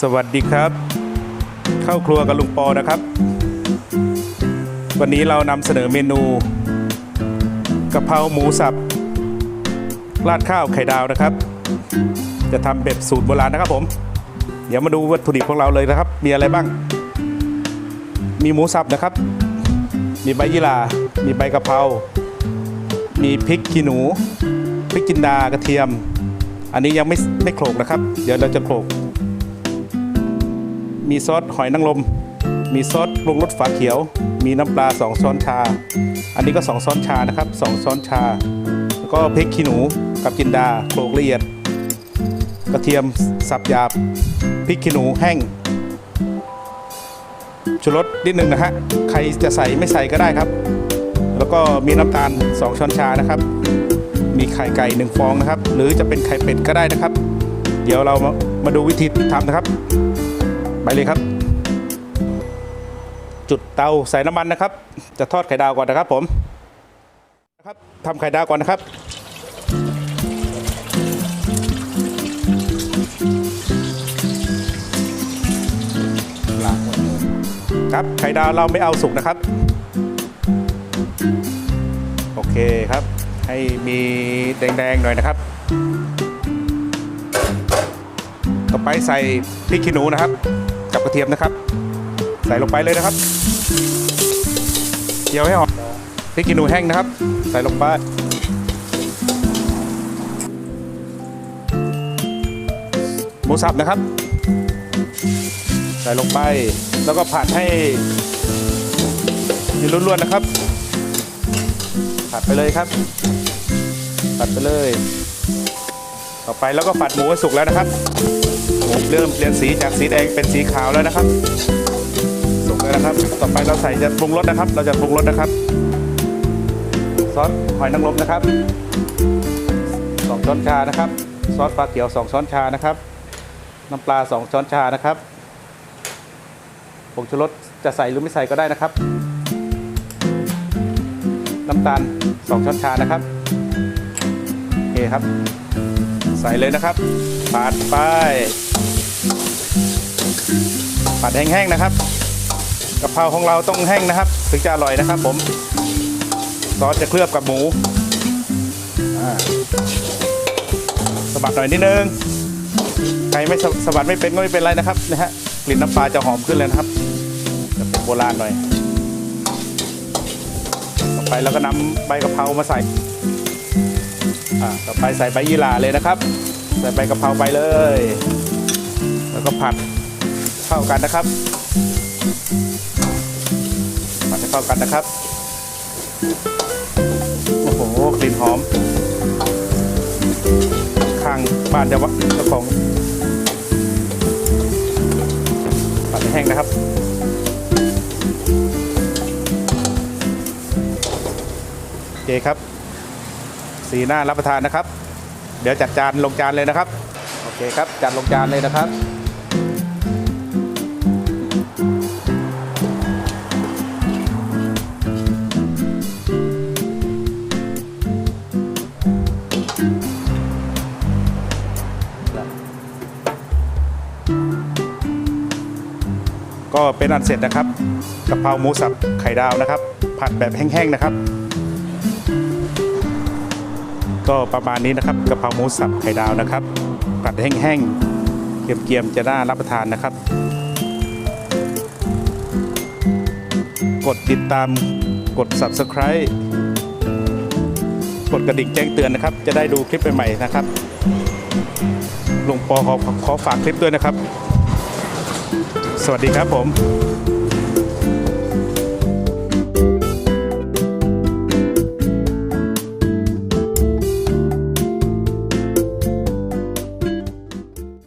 สวัสดีครับ เข้าครัวกับลุงปอนะครับ วันนี้เรานำเสนอเมนูกะเพราหมูสับราดข้าวไข่ดาวนะครับ จะทำแบบสูตรโบราณนะครับผม เดี๋ยวมาดูวัตถุดิบของเราเลยนะครับ มีอะไรบ้าง มีหมูสับนะครับ มีใบยี่หร่ามีใบกะเพรา มีพริกขี้หนูพริกจินดากระเทียม อันนี้ยังไม่ไม่โขลกนะครับ เดี๋ยวเราจะโขลก มีซอสหอยนางรมมีซอสปรุงรสฝาเขียว มีน้ำปลา 2 ช้อนชา อันนี้ก็ 2 ช้อนชานะครับ 2 ช้อนชา แล้วก็พริกขี้หนูกับจินดาโขลกละเอียด กระเทียมสับหยาบพริกขี้หนูแห้งชูรสนิดนึงนะฮะใครจะใส่ไม่ใส่ก็ได้ครับ แล้วก็มีน้ำตาล 2 ช้อนชานะครับ มีไข่ไก่1ฟองนะครับ หรือจะเป็นไข่เป็ดก็ได้นะครับ เดี๋ยวเรามามาดูวิธีทำนะครับ ไปเลยครับ จุดเตาใส่น้ำมันนะครับ จะทอดไข่ดาวก่อนนะครับผมนะครับทำไข่ดาวก่อนนะครับครับไข่ดาวเราไม่เอาสุกนะครับ โอเคครับ ให้มีแดงๆหน่อยนะครับ ต่อไปใส่พริกขี้หนูนะครับ กับกระเทียมนะครับ ใส่ลงไปเลยนะครับเคี่ยวให้หอมพริกขี้หนูแห้งนะครับ ใส่ลงไปหมูสับนะครับ ใส่ลงไปแล้วก็ผัดให้มีล้วนๆนะครับ ผัดไปเลยครับ ผัดไปเลย ต่อไปแล้วก็ผัดหมูให้สุกแล้วนะครับ หมูเริ่มเปลี่ยนสีจากสีแดงเป็นสีขาวแล้วนะครับสุกแล้วนะครับ ต่อไปเราใส่จะปรุงรสนะครับ เราจะปรุงรสนะครับ ซอสหอยนางรมนะครับสองช้อนชานะครับ ซอสปลาเขียวสองช้อนชานะครับ น้ำปลาสองช้อนชานะครับผงชูรสจะใส่หรือไม่ใส่ก็ได้นะครับ น้ำตาลสองช้อนชานะครับโอเคครับ ใส่เลยนะครับปาดไป ปาดแห้งๆนะครับกะเพราของเราต้องแห้งนะครับ ถึงจะอร่อยนะครับ ผมซอสจะเคลือบกับหมูสะบัดหน่อยนิดนึงใครไม่สะสบัดไม่เป็นก็ไม่เป็นไรนะครับนะฮะกลิ่นน้ำปลาจะหอมขึ้นเลยนะครับจะเป็นโบราณหน่อยต่อไปเราก็นำใบกะเพรามาใส่ต่อไปใส่ใบยี่หร่าเลยนะครับ ใส่ใบกะเพราไปเลย แล้วก็ผัด เข้ากันนะครับผัดให้เข้ากันนะครับโอ้โหกลิ่นหอมข้างบ้านเจ้าเจ้าของผัดให้แห้งนะครับโอเคครับ สีหน้ารับประทานนะครับ เดี๋ยวจัดจานลงจานเลยนะครับ โอเคครับ จัดลงจานเลยนะครับ ก็เป็นอันเสร็จนะครับกะเพราหมูสับไข่ดาวนะครับ ผัดแบบแห้งๆนะครับ ก็ประมาณนี้นะครับกะเพราหมูสับไข่ดาวนะครับ ผัดแห้งๆเกรียมๆจะน่ารับประทานนะครับ กดติดตามกด subscribe กดกระดิ่งแจ้งเตือนนะครับ จะได้ดูคลิปใหม่ๆนะครับลุงปอขอขอฝากคลิปด้วยนะครับ สวัสดีครับผม